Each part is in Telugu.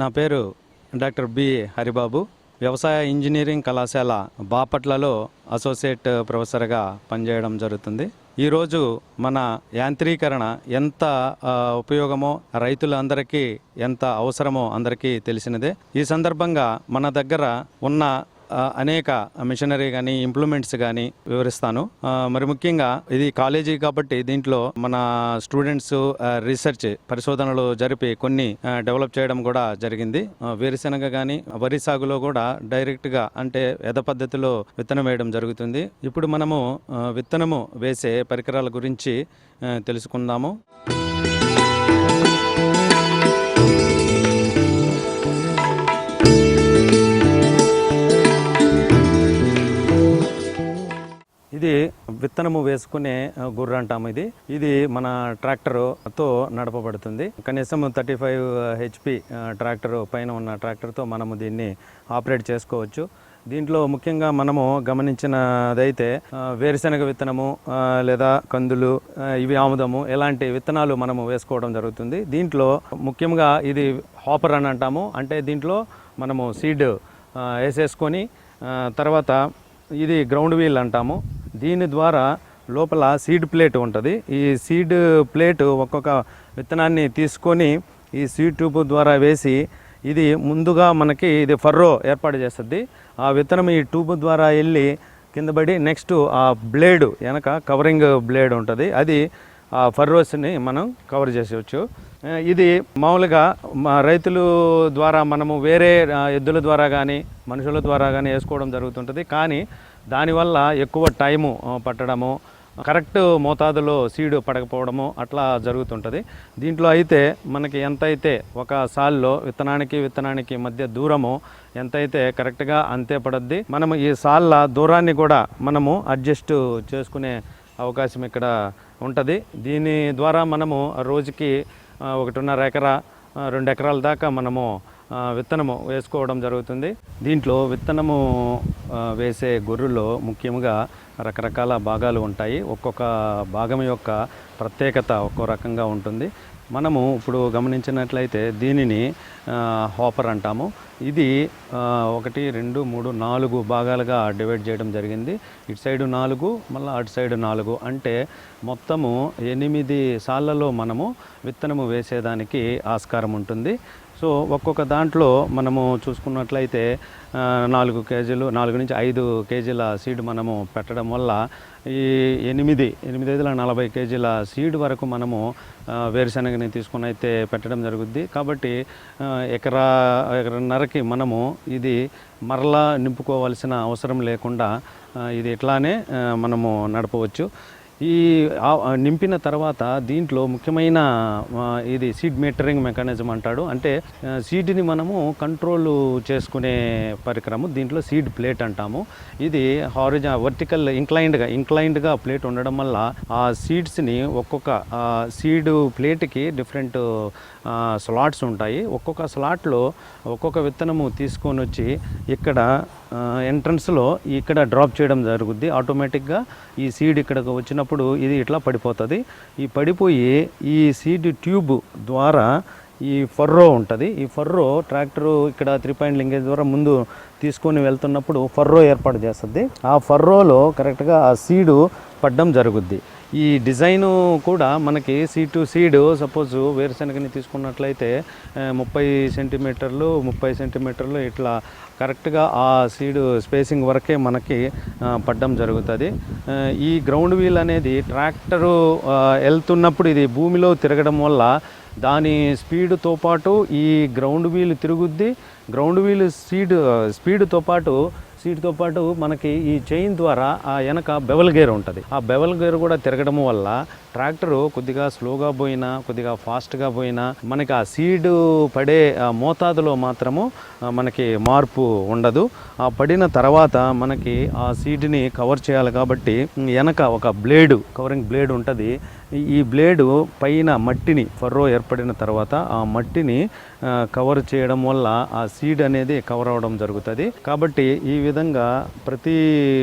నా పేరు డాక్టర్ బి హరిబాబు. వ్యవసాయ ఇంజనీరింగ్ కళాశాల బాపట్లలో అసోసియేట్ ప్రొఫెసర్గా పనిచేయడం జరుగుతుంది. ఈరోజు మన యాంత్రీకరణ ఎంత ఉపయోగమో రైతులందరికీ ఎంత అవసరమో అందరికీ తెలిసినదే. ఈ సందర్భంగా మన దగ్గర ఉన్న అనేక మిషనరీ కానీ ఇంప్లిమెంట్స్ కానీ వివరిస్తాను. మరి ముఖ్యంగా ఇది కాలేజీ కాబట్టి దీంట్లో మన స్టూడెంట్స్ రీసెర్చ్ పరిశోధనలు జరిపి కొన్ని డెవలప్ చేయడం కూడా జరిగింది. వేరుశెనగ కానీ వరి సాగులో కూడా డైరెక్ట్గా అంటే యథ పద్ధతిలో విత్తనం వేయడం జరుగుతుంది. ఇప్పుడు మనము విత్తనము వేసే పరికరాల గురించి తెలుసుకుందాము. ఇది విత్తనము వేసుకునే గుర్ర అంటాము ఇది. ఇది మన ట్రాక్టర్తో నడపబడుతుంది. కనీసం థర్టీ ఫైవ్ హెచ్పి ట్రాక్టర్ పైన ఉన్న ట్రాక్టర్తో మనము దీన్ని ఆపరేట్ చేసుకోవచ్చు. దీంట్లో ముఖ్యంగా మనము గమనించినదైతే వేరుశనగ విత్తనము లేదా కందులు ఇవి ఆముదము ఇలాంటి విత్తనాలు మనము వేసుకోవడం జరుగుతుంది. దీంట్లో ముఖ్యంగా ఇది హాపర్ అని అంటాము. అంటే దీంట్లో మనము సీడ్ వేసేసుకొని తర్వాత ఇది గ్రౌండ్ వీల్ అంటాము. దీని ద్వారా లోపల సీడ్ ప్లేట్ ఉంటుంది. ఈ సీడ్ ప్లేట్ ఒక్కొక్క విత్తనాన్ని తీసుకొని ఈ సీడ్ ట్యూబ్ ద్వారా వేసి ఇది ముందుగా మనకి ఇది ఫర్రో ఏర్పాటు చేస్తుంది. ఆ విత్తనం ఈ ట్యూబ్ ద్వారా వెళ్ళి కింద పడి నెక్స్ట్ ఆ బ్లేడ్ వెనక కవరింగ్ బ్లేడ్ ఉంటుంది. అది ఆ ఫర్రోస్ని మనం కవర్ చేసేవచ్చు ఇది మామూలుగా మా రైతులు ద్వారా మనము వేరే ఎద్దుల ద్వారా కానీ మనుషుల ద్వారా కానీ వేసుకోవడం జరుగుతుంటుంది. కానీ దానివల్ల ఎక్కువ టైము పట్టడము కరెక్ట్ మోతాదులో సీడు పడకపోవడము అట్లా జరుగుతుంటుంది. దీంట్లో అయితే మనకి ఎంతైతే ఒక సాల్లో విత్తనానికి విత్తనానికి మధ్య దూరము ఎంతైతే కరెక్ట్గా అంతే పడద్ది. మనము ఈ సాల్ల దూరాన్ని కూడా మనము అడ్జస్ట్ చేసుకునే అవకాశం ఇక్కడ ఉంటుంది. దీని ద్వారా మనము రోజుకి ఒకటిన్నర ఎకరా రెండు ఎకరాల దాకా మనము విత్తనము వేసుకోవడం జరుగుతుంది. దీంట్లో విత్తనము వేసే గొర్రెల్లో ముఖ్యంగా రకరకాల భాగాలు ఉంటాయి. ఒక్కొక్క భాగం యొక్క ప్రత్యేకత ఒక్కో రకంగా ఉంటుంది. మనము ఇప్పుడు గమనించినట్లయితే దీనిని హోపర్ హాపర్ అంటాము. ఇది ఒకటి రెండు మూడు నాలుగు భాగాలుగా డివైడ్ చేయడం జరిగింది. ఇటు సైడు నాలుగు మళ్ళీ అటు సైడు నాలుగు. అంటే మొత్తము ఎనిమిది సార్లలో మనము విత్తనము వేసేదానికి ఆస్కారం ఉంటుంది. సో ఒక్కొక్క దాంట్లో మనము చూసుకున్నట్లయితే నాలుగు కేజీలు నాలుగు నుంచి ఐదు కేజీల సీడ్ మనము పెట్టడం వల్ల ఈ ఎనిమిది ఎనిమిది ఐదుల నలభై కేజీల సీడ్ వరకు మనము వేరుశనగని తీసుకుని అయితే పెట్టడం జరుగుద్ది. కాబట్టి ఎకరా ఎకరన్నరకి మనము ఇది మరలా నింపుకోవాల్సిన అవసరం లేకుండా ఇది ఇట్లానే మనము నడపవచ్చు. ఈ నింపిన తర్వాత దీంట్లో ముఖ్యమైన ఇది సీడ్ మీటరింగ్ మెకానిజం అంటాడు. అంటే సీడ్ని మనము కంట్రోల్ చేసుకునే పరికరము దీంట్లో సీడ్ ప్లేట్ అంటాము. ఇది హారిజా వర్టికల్ ఇంక్లైన్డ్గా ఇంక్లైన్డ్గా ప్లేట్ ఉండడం వల్ల ఆ సీడ్స్ని ఒక్కొక్క సీడ్ ప్లేట్కి డిఫరెంట్ స్లాట్స్ ఉంటాయి. ఒక్కొక్క స్లాట్లో ఒక్కొక్క విత్తనము తీసుకొని వచ్చి ఇక్కడ ఎంట్రన్స్లో ఇక్కడ డ్రాప్ చేయడం జరుగుద్ది. ఆటోమేటిక్గా ఈ సీడ్ ఇక్కడికి వచ్చినప్పుడు ఇది ఇట్లా పడిపోతుంది. ఈ పడిపోయి ఈ సీడ్ ట్యూబ్ ద్వారా ఈ ఫర్రో ఉంటుంది. ఈ ఫర్రో ట్రాక్టరు ఇక్కడ త్రీ పాయింట్ లింకేజ్ ద్వారా ముందు తీసుకొని వెళ్తున్నప్పుడు ఫర్రో ఏర్పాటు చేస్తుంది. ఆ ఫర్రోలో కరెక్ట్గా ఆ సీడు పడ్డం జరుగుద్ది. ఈ డిజైను కూడా మనకి సీ టు సీడ్ సపోజ్ వేరుశనగని తీసుకున్నట్లయితే ముప్పై సెంటీమీటర్లు ముప్పై సెంటీమీటర్లు ఇట్లా కరెక్ట్గా ఆ సీడ్ స్పేసింగ్ వరకే మనకి పడ్డం జరుగుతుంది. ఈ గ్రౌండ్ వీల్ అనేది ట్రాక్టరు వెళ్తున్నప్పుడు ఇది భూమిలో తిరగడం వల్ల దాని స్పీడ్తో పాటు ఈ గ్రౌండ్ వీల్ తిరుగుద్ది. గ్రౌండ్ వీల్ స్పీడ్ స్పీడ్తో పాటు సీట్తో పాటు మనకి ఈ చైన్ ద్వారా ఆ వెనక బెవల్ గేర్ ఉంటుంది. ఆ బెవల్ గేర్ కూడా తిరగడం వల్ల ట్రాక్టర్ కొద్దిగా స్లోగా పోయినా కొద్దిగా ఫాస్ట్గా పోయినా మనకి ఆ సీడు పడే మోతాదులో మాత్రము మనకి మార్పు ఉండదు. ఆ పడిన తర్వాత మనకి ఆ సీడ్ని కవర్ చేయాలి కాబట్టి వెనక ఒక బ్లేడు కవరింగ్ బ్లేడ్ ఉంటుంది. ఈ- ఈ బ్లేడు పైన మట్టిని ఫర్రో ఏర్పడిన తర్వాత ఆ మట్టిని కవర్ చేయడం వల్ల ఆ సీడ్ అనేది కవర్ అవ్వడం జరుగుతుంది. కాబట్టి ఈ విధంగా ప్రతి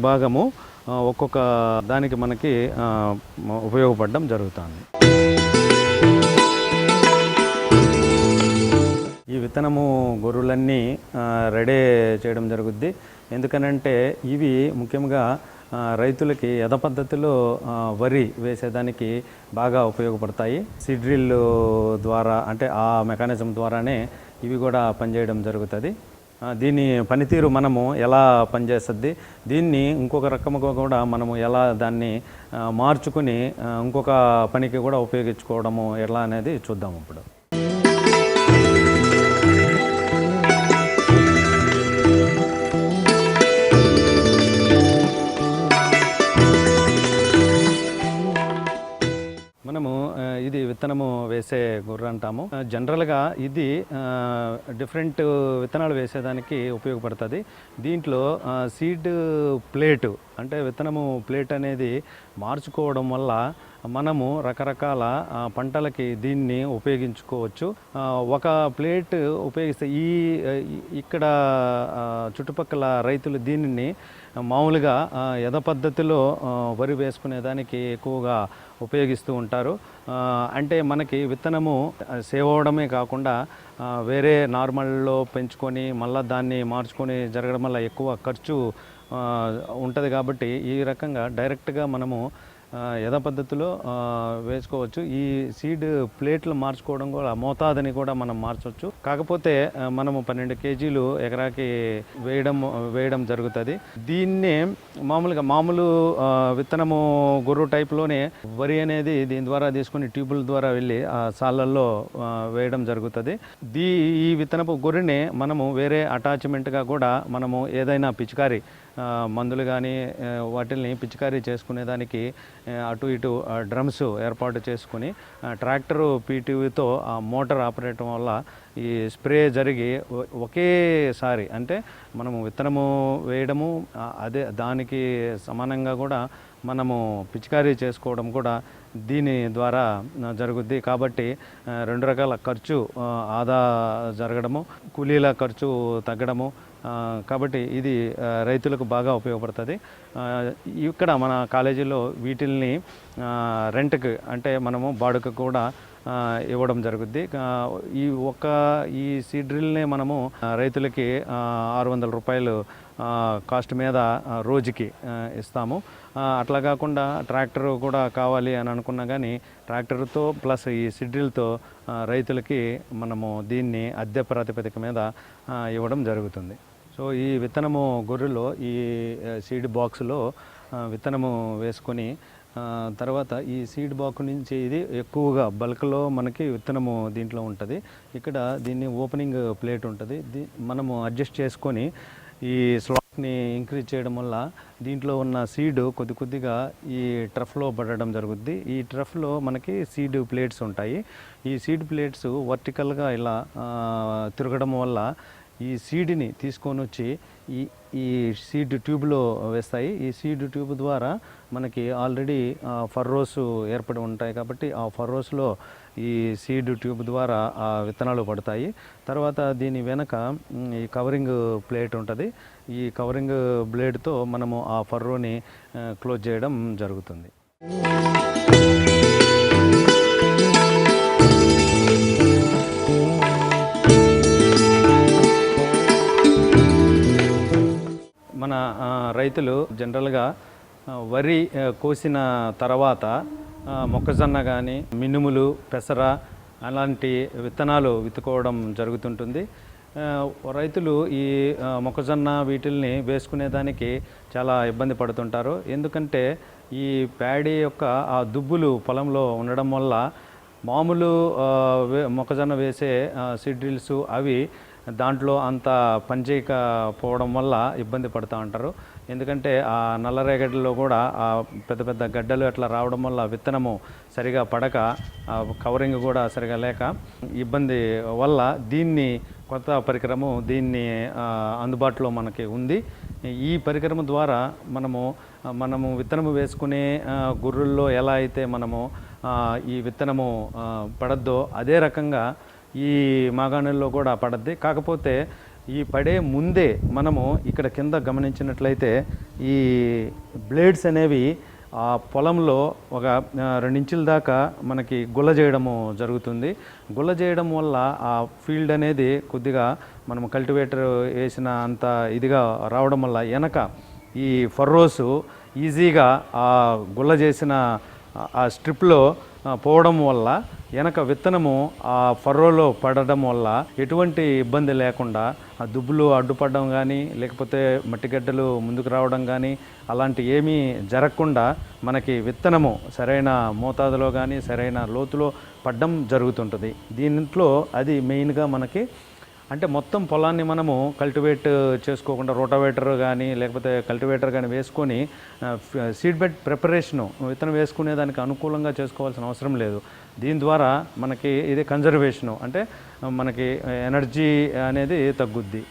భాగము ఒక్కొక్క దానికి మనకి ఉపయోగపడడం జరుగుతుంది. ఈ విత్తనము గొర్రెలన్నీ రెడీ చేయడం జరుగుద్ది. ఎందుకనంటే ఇవి ముఖ్యంగా రైతులకి యథ పద్ధతిలో వరి వేసేదానికి బాగా ఉపయోగపడతాయి. సిడ్రిల్ ద్వారా అంటే ఆ మెకానిజం ద్వారానే ఇవి కూడా పనిచేయడం జరుగుతుంది. దీని పనితీరు మనము ఎలా పనిచేస్తుంది? దీన్ని ఇంకొక రకముగా కూడా మనము ఎలా దాన్ని మార్చుకుని ఇంకొక పనికి కూడా ఉపయోగించుకోవడము ఎలా అనేది చూద్దాం ఇప్పుడు. విత్తనము వేసే గుర్ర అంటాము. జనరల్గా ఇది డిఫరెంట్ విత్తనాలు వేసేదానికి ఉపయోగపడుతుంది. దీంట్లో సీడ్ ప్లేటు అంటే విత్తనము ప్లేట్ అనేది మార్చుకోవడం వల్ల మనము రకరకాల పంటలకి దీన్ని ఉపయోగించుకోవచ్చు. ఒక ప్లేట్ ఉపయోగిస్తే ఈ ఇక్కడ చుట్టుపక్కల రైతులు దీనిని మామూలుగా యథ పద్ధతిలో వరి వేసుకునేదానికి ఎక్కువగా ఉపయోగిస్తూ ఉంటారు. అంటే మనకి విత్తనము సేవ్ అవడమే కాకుండా వేరే నార్మల్లో పెంచుకొని మళ్ళీ దాన్ని మార్చుకొని జరగడం వల్ల ఎక్కువ ఖర్చు ఉంటుంది కాబట్టి ఈ రకంగా డైరెక్ట్గా మనము ఆ, యథ పద్ధతిలో వేసుకోవచ్చు. ఈ సీడ్ ప్లేట్లు మార్చుకోవడం కూడా మోతాదని కూడా మనం మార్చవచ్చు కాకపోతే మనము పన్నెండు కేజీలు ఎకరాకి వేయడం వేయడం జరుగుతుంది. దీన్నే మామూలుగా మామూలు విత్తనము గొర్రు టైప్లోనే వరి అనేది దీని ద్వారా తీసుకుని ట్యూబుల ద్వారా వెళ్ళి ఆ సాళ్ళల్లో వేయడం జరుగుతుంది. దీ ఈ విత్తనపు గొర్రెని మనము వేరే అటాచ్మెంట్గా కూడా మనము ఏదైనా పిచికారి మందులు కానీ వాటిల్ని పిచికారీ చేసుకునేదానికి అటు ఇటు డ్రమ్స్ ఏర్పాటు చేసుకుని ట్రాక్టరు పీటీవీతో ఆ మోటార్ ఆపరేటం వల్ల ఈ స్ప్రే జరిగి ఒకేసారి అంటే మనము విత్తనము వేయడము అదే దానికి సమానంగా కూడా మనము పిచికారీ చేసుకోవడం కూడా దీని ద్వారా జరుగుద్ది. కాబట్టి రెండు రకాల ఖర్చు ఆదా జరగడము కూలీల ఖర్చు తగ్గడము కాబట్టి ఇది రైతులకు బాగా ఉపయోగపడుతుంది. ఇక్కడ మన కాలేజీలో వీటిల్ని రెంట్కి అంటే మనము బాడుకు కూడా ఇవ్వడం జరుగుద్ది. ఈ ఒక్క ఈ సీడ్రిల్నే మనము రైతులకి ఆరు వందల రూపాయలు కాస్ట్ మీద రోజుకి ఇస్తాము. అట్లా కాకుండా ట్రాక్టర్ కూడా కావాలి అని అనుకున్నా కానీ ట్రాక్టర్తో ప్లస్ ఈ సిడ్రిల్తో రైతులకి మనము దీన్ని అద్దె ప్రాతిపదిక మీద ఇవ్వడం జరుగుతుంది. సో ఈ విత్తనము గొర్రెలో ఈ సీడ్ బాక్స్లో విత్తనము వేసుకొని తర్వాత ఈ సీడ్ బాక్స్ నుంచి ఇది ఎక్కువగా బల్క్లో మనకి విత్తనము దీంట్లో ఉంటుంది. ఇక్కడ దీన్ని ఓపెనింగ్ ప్లేట్ ఉంటుంది. దీ మనము అడ్జస్ట్ చేసుకొని ఈ స్లాట్ని ఇంక్రీజ్ చేయడం వల్ల దీంట్లో ఉన్న సీడ్ కొద్ది కొద్దిగా ఈ ట్రఫ్లో పడడం జరుగుద్ది. ఈ ట్రఫ్లో మనకి సీడ్ ప్లేట్స్ ఉంటాయి. ఈ సీడ్ ప్లేట్స్ వర్టికల్గా ఇలా తిరగడం వల్ల ఈ సీడ్ని తీసుకొని వచ్చి ఈ ఈ సీడ్ ట్యూబ్లో వేస్తాయి. ఈ సీడ్ ట్యూబ్ ద్వారా మనకి ఆల్రెడీ ఫర్రోస్ ఏర్పడి ఉంటాయి కాబట్టి ఆ ఫర్రోస్లో ఈ సీడ్ ట్యూబ్ ద్వారా ఆ విత్తనాలు పడతాయి. తర్వాత దీని వెనక ఈ కవరింగ్ ప్లేట్ ఉంటుంది. ఈ కవరింగ్ బ్లేడ్తో మనము ఆ ఫర్రోని క్లోజ్ చేయడం జరుగుతుంది. మన రైతులు జనరల్గా వరి కోసిన తర్వాత మొక్కజొన్న కానీ మినుములు పెసర అలాంటి విత్తనాలు విత్తుకోవడం జరుగుతుంటుంది. రైతులు ఈ మొక్కజొన్న వీటిల్ని వేసుకునేదానికి చాలా ఇబ్బంది పడుతుంటారు. ఎందుకంటే ఈ ప్యాడీ యొక్క ఆ దుబ్బులు పొలంలో ఉండడం వల్ల మామూలు మొక్కజొన్న వేసే సీడ్ డ్రిల్స్ అవి దాంట్లో అంత పనిచేయకపోవడం వల్ల ఇబ్బంది పడుతూ ఉంటారు. ఎందుకంటే ఆ నల్లరేగడిలో కూడా ఆ పెద్ద పెద్ద గడ్డలు అట్లా రావడం వల్ల విత్తనము సరిగా పడక కవరింగ్ కూడా సరిగా లేక ఇబ్బంది వల్ల దీన్ని కొత్త పరికరము దీన్ని అందుబాటులో మనకి ఉంది. ఈ పరికరము ద్వారా మనము మనము విత్తనము వేసుకునే గుర్రుల్లో ఎలా అయితే మనము ఈ విత్తనము పడద్దో అదే రకంగా ఈ మాగాణుల్లో కూడా పడద్ది. కాకపోతే ఈ పడే ముందే మనము ఇక్కడ కింద గమనించినట్లయితే ఈ బ్లేడ్స్ అనేవి ఆ పొలంలో ఒక రెండించుల దాకా మనకి గుల్ల చేయడము జరుగుతుంది. గుల్ల చేయడం వల్ల ఆ ఫీల్డ్ అనేది కొద్దిగా మనం కల్టివేటర్ వేసిన అంత ఇదిగా రావడం వల్ల వెనక ఈ ఫర్రోసు ఈజీగా ఆ గుల్ల చేసిన ఆ- స్ట్రిప్లో పోవడం వల్ల వెనక విత్తనము ఆ ఫర్రోలో పడడం వల్ల ఎటువంటి ఇబ్బంది లేకుండా ఆ దుబ్బులు అడ్డుపడడం కానీ లేకపోతే మట్టిగడ్డలు ముందుకు రావడం కానీ అలాంటి ఏమీ జరగకుండా మనకి విత్తనము సరైన మోతాదులో కానీ సరైన లోతులో పడడం జరుగుతుంటుంది. దీంట్లో అది మెయిన్గా మనకి అంటే మొత్తం పొలాన్ని మనము కల్టివేట్ చేసుకోకుండా రోటావేటర్ కానీ లేకపోతే కల్టివేటర్ కానీ వేసుకొని సీడ్ బెడ్ ప్రిపరేషను విత్తనం వేసుకునే దానికి అనుకూలంగా చేసుకోవాల్సిన అవసరం లేదు. దీని ద్వారా మనకి ఇది కన్జర్వేషను అంటే మనకి ఎనర్జీ అనేది తగ్గుద్ది.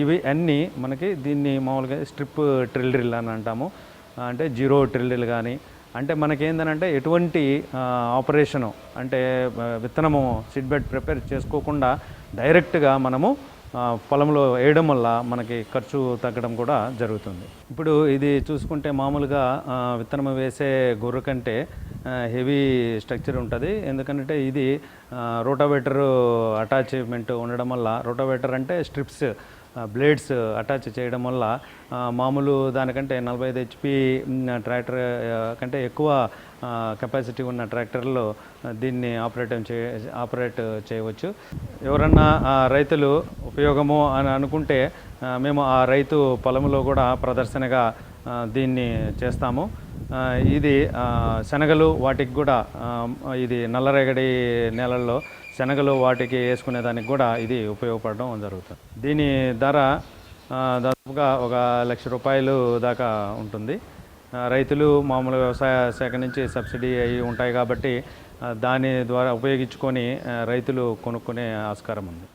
ఇవి అన్నీ మనకి దీన్ని మామూలుగా స్ట్రిప్ ట్రిల్ డ్రిల్ అని అంటాము. అంటే జీరో ట్రిల్ డ్రిల్ కానీ అంటే మనకేందనంటే ఎటువంటి ఆపరేషను అంటే విత్తనము సీడ్ బెడ్ ప్రిపేర్ చేసుకోకుండా డైరెక్ట్గా మనము పొలంలో వేయడం వల్ల మనకి ఖర్చు తగ్గడం కూడా జరుగుతుంది. ఇప్పుడు ఇది చూసుకుంటే మామూలుగా విత్తనం వేసే గొర్రె కంటే హెవీ స్ట్రక్చర్ ఉంటుంది. ఎందుకంటే ఇది రోటావేటర్ అటాచ్మెంట్ ఉండడం వల్ల రోటావేటర్ అంటే స్ట్రిప్స్ బ్లేడ్స్ అటాచ్ చేయడం వల్ల మామూలు దానికంటే నలభై ఐదు హెచ్పి ట్రాక్టర్ కంటే ఎక్కువ కెపాసిటీ ఉన్న ట్రాక్టర్లో దీన్ని ఆపరేట్ చే ఆపరేట్ చేయవచ్చు. ఎవరన్నా ఆ, రైతులు ఉపయోగము అని అనుకుంటే మేము ఆ రైతు పొలంలో కూడా ప్రదర్శనగా దీన్ని చేస్తాము. ఇది శనగలు వాటికి కూడా ఇది నల్లరేగడి నేలల్లో శనగలు వాటికి వేసుకునే దానికి కూడా ఇది ఉపయోగపడడం జరుగుతుంది. దీని ధర దాదాపుగా ఒక లక్ష రూపాయలు దాకా ఉంటుంది. రైతులు మామూలు వ్యవసాయ శాఖ నుంచి సబ్సిడీ అయి ఉంటాయి కాబట్టి దాని ద్వారా ఉపయోగించుకొని రైతులు కొనుక్కునే ఆస్కారం ఉంది.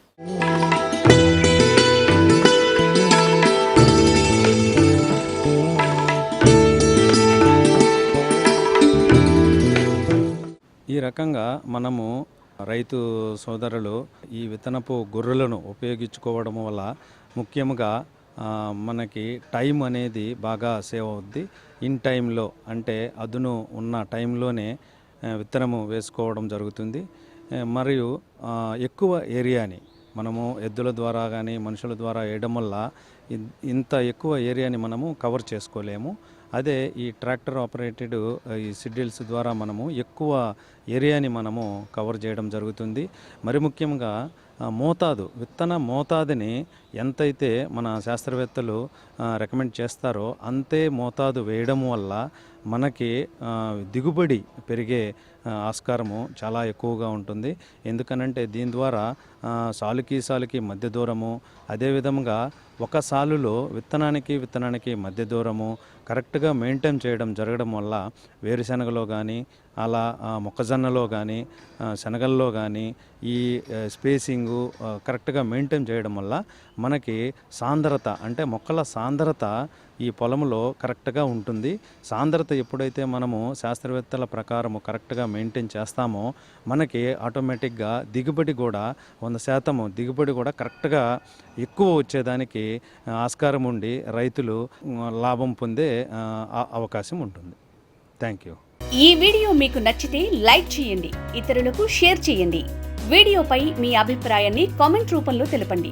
ఈ రకంగా మనము రైతు సోదరులు ఈ విత్తనపు గొర్రెలను ఉపయోగించుకోవడం వల్ల ముఖ్యంగా మనకి టైం అనేది బాగా సేవ్ అవుద్ది. ఇన్ టైంలో అంటే అదును ఉన్న టైంలోనే విత్తనము వేసుకోవడం జరుగుతుంది. మరియు ఎక్కువ ఏరియాని మనము ఎద్దుల ద్వారా కానీ మనుషుల ద్వారా వేయడం వల్ల ఇంత ఎక్కువ ఏరియాని మనము కవర్ చేసుకోలేము. అదే ఈ ట్రాక్టర్ ఆపరేటెడ్ ఈ సిడ్డిల్స్ ద్వారా మనము ఎక్కువ ఏరియాని మనము కవర్ చేయడం జరుగుతుంది. మరి ముఖ్యంగా మోతాదు విత్తన మోతాదుని ఎంతైతే మన శాస్త్రవేత్తలు రికమెండ్ చేస్తారో అంతే మోతాదు వేయడం వల్ల మనకి దిగుబడి పెరిగే ఆస్కారము చాలా ఎక్కువగా ఉంటుంది. ఎందుకనంటే దీని ద్వారా సాలుకి సాలుకి మధ్య దూరము అదేవిధంగా ఒక సాలులో విత్తనానికి విత్తనానికి మధ్య దూరము కరెక్ట్గా మెయింటైన్ చేయడం జరగడం వల్ల వేరుశనగలో కానీ అలా మొక్కజొన్నలో కానీ శనగల్లో కానీ ఈ స్పేసింగు కరెక్ట్గా మెయింటైన్ చేయడం వల్ల మనకి సాంద్రత అంటే మొక్కల సాంద్రత ఈ పొలంలో కరెక్ట్గా ఉంటుంది. సాంద్రత ఎప్పుడైతే మనము శాస్త్రవేత్తల ప్రకారము కరెక్ట్గా మెయింటైన్ చేస్తామో మనకి ఆటోమేటిక్గా దిగుబడి కూడా వంద శాతము దిగుబడి కూడా కరెక్ట్గా ఎక్కువ వచ్చేదానికి ఆస్కారం ఉండి రైతులు లాభం పొందే అవకాశం ఉంటుంది. Thank you. ఈ వీడియో మీకు నచ్చితే లైక్ చేయండి ఇతరులకు షేర్ చేయండి. వీడియోపై మీ అభిప్రాయాన్ని కామెంట్ రూపంలో తెలపండి.